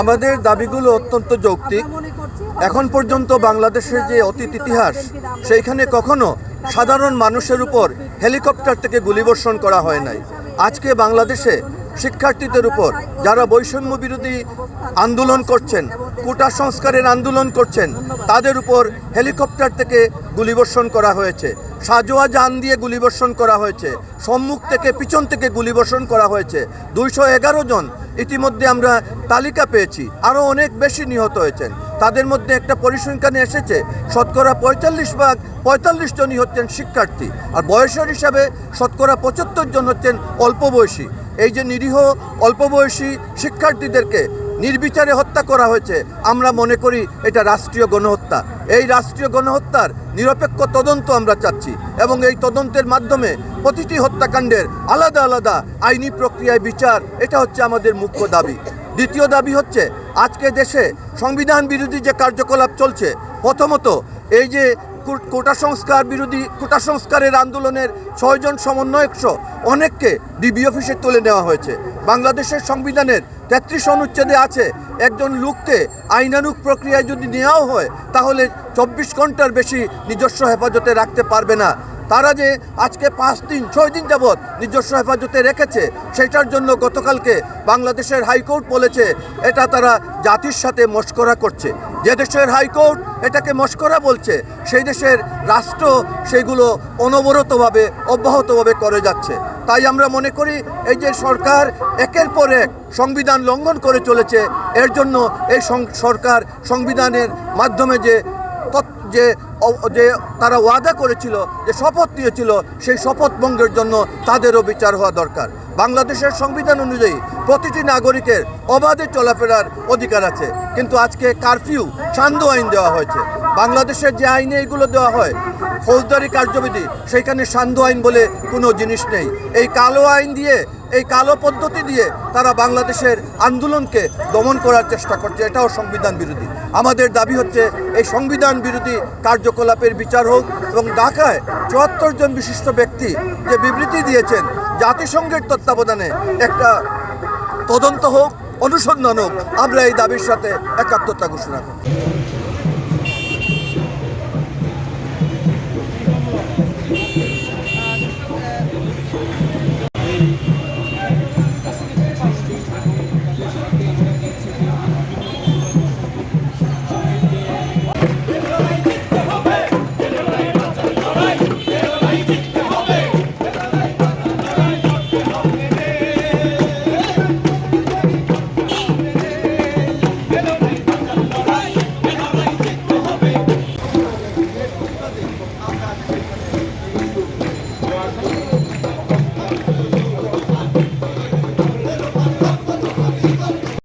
আমাদের দাবিগুলো অত্যন্ত যৌক্তিক। এখন পর্যন্ত বাংলাদেশের যে অতীত ইতিহাস, সেইখানে কখনো সাধারণ মানুষের উপর হেলিকপ্টার থেকে গুলিবর্ষণ করা হয় নাই। আজকে বাংলাদেশে শিক্ষার্থীদের উপর যারা বৈষম্য বিরোধী আন্দোলন করছেন, কোটা সংস্কারের আন্দোলন করছেন, তাদের উপর হেলিকপ্টার থেকে গুলিবর্ষণ করা হয়েছে। সাজোয়া যান দিয়ে গুলিবর্ষণ করা হয়েছে। সম্মুখ থেকে পিছন থেকে গুলিবর্ষণ করা হয়েছে। দুইশো এগারো জন ইতিমধ্যে আমরা তালিকা পেয়েছি। আরও অনেক বেশি নিহত হয়েছেন। তাদের মধ্যে একটা পরিসংখ্যানে এসেছে, শতকরা পঁয়তাল্লিশ ভাগ, পঁয়তাল্লিশ জনই হচ্ছেন শিক্ষার্থী। আর বয়সের হিসাবে শতকরা পঁচাত্তর জন হচ্ছেন অল্প বয়সী এই যে নিরীহ অল্প বয়সী শিক্ষার্থীদেরকে নির্বিচারে হত্যা করা হয়েছে। আমরা মনে করি এটা রাষ্ট্রীয় গণহত্যা। এই রাষ্ট্রীয় গণহত্যার নিরপেক্ষ তদন্ত আমরা চাচ্ছি এবং এই তদন্তের মাধ্যমে প্রতিটি হত্যাকাণ্ডের আলাদা আলাদা আইনি প্রক্রিয়ায় বিচার, এটা হচ্ছে আমাদের মুখ্য দাবি। দ্বিতীয় দাবি হচ্ছে, আজকে দেশে সংবিধান বিরোধী যে কার্যকলাপ চলছে, প্রথমত এই যে কোটা সংস্কার বিরোধী, কোটা সংস্কারের আন্দোলনের ছয়জন সমন্বয়ক সহ অনেককে ডিবি অফিসে তুলে নেওয়া হয়েছে। বাংলাদেশের সংবিধানের তেত্রিশ অনুচ্ছেদে আছে, একজন লোককে আইনানুক প্রক্রিয়ায় যদি নেওয়াও হয়, তাহলে চব্বিশ ঘণ্টার বেশি নিজস্ব হেফাজতে রাখতে পারবে না। তারা যে আজকে পাঁচ দিন, ছয় দিন যাবৎ নিজস্ব হেফাজতে রেখেছে সেটার জন্য গতকালকে বাংলাদেশের হাইকোর্ট বলেছে, এটা তারা জাতির সাথে মস্করা করছে। যে দেশের হাইকোর্ট এটাকে মস্করা বলছে, সেই দেশের রাষ্ট্র সেগুলো অনবরতভাবে, অব্যাহতভাবে করে যাচ্ছে। তাই আমরা মনে করি, এই যে সরকার একের পর এক সংবিধান লঙ্ঘন করে চলেছে, এর জন্য এই সরকার সংবিধানের মাধ্যমে যে যে যে তারা ওয়াদা করেছিল, যে শপথ নিয়েছিল, সেই শপথ ভঙ্গের জন্য তাদেরও বিচার হওয়া দরকার। বাংলাদেশের সংবিধান অনুযায়ী প্রতিটি নাগরিকের অবাধে চলাফেরার অধিকার আছে। কিন্তু আজকে কারফিউ, সান্ধ্য আইন দেওয়া হয়েছে। বাংলাদেশের যে আইনে এগুলো দেওয়া হয় ফৌজদারি কার্যবিধি, সেইখানে সান্ধ্য আইন বলে কোনো জিনিস নেই। এই কালো আইন দিয়ে, এই কালো পদ্ধতি দিয়ে তারা বাংলাদেশের আন্দোলনকে দমন করার চেষ্টা করছে, এটাও সংবিধান বিরোধী। আমাদের দাবি হচ্ছে, এই সংবিধান বিরোধী কার্যকলাপের বিচার হোক এবং ঢাকায় চুয়াত্তর জন বিশিষ্ট ব্যক্তি যে বিবৃতি দিয়েছেন, জাতিসংঘের তত্ত্বাবধানে একটা তদন্ত হোক, অনুসন্ধান হোক, আমরা এই দাবির সাথে একাত্মতা ঘোষণা করি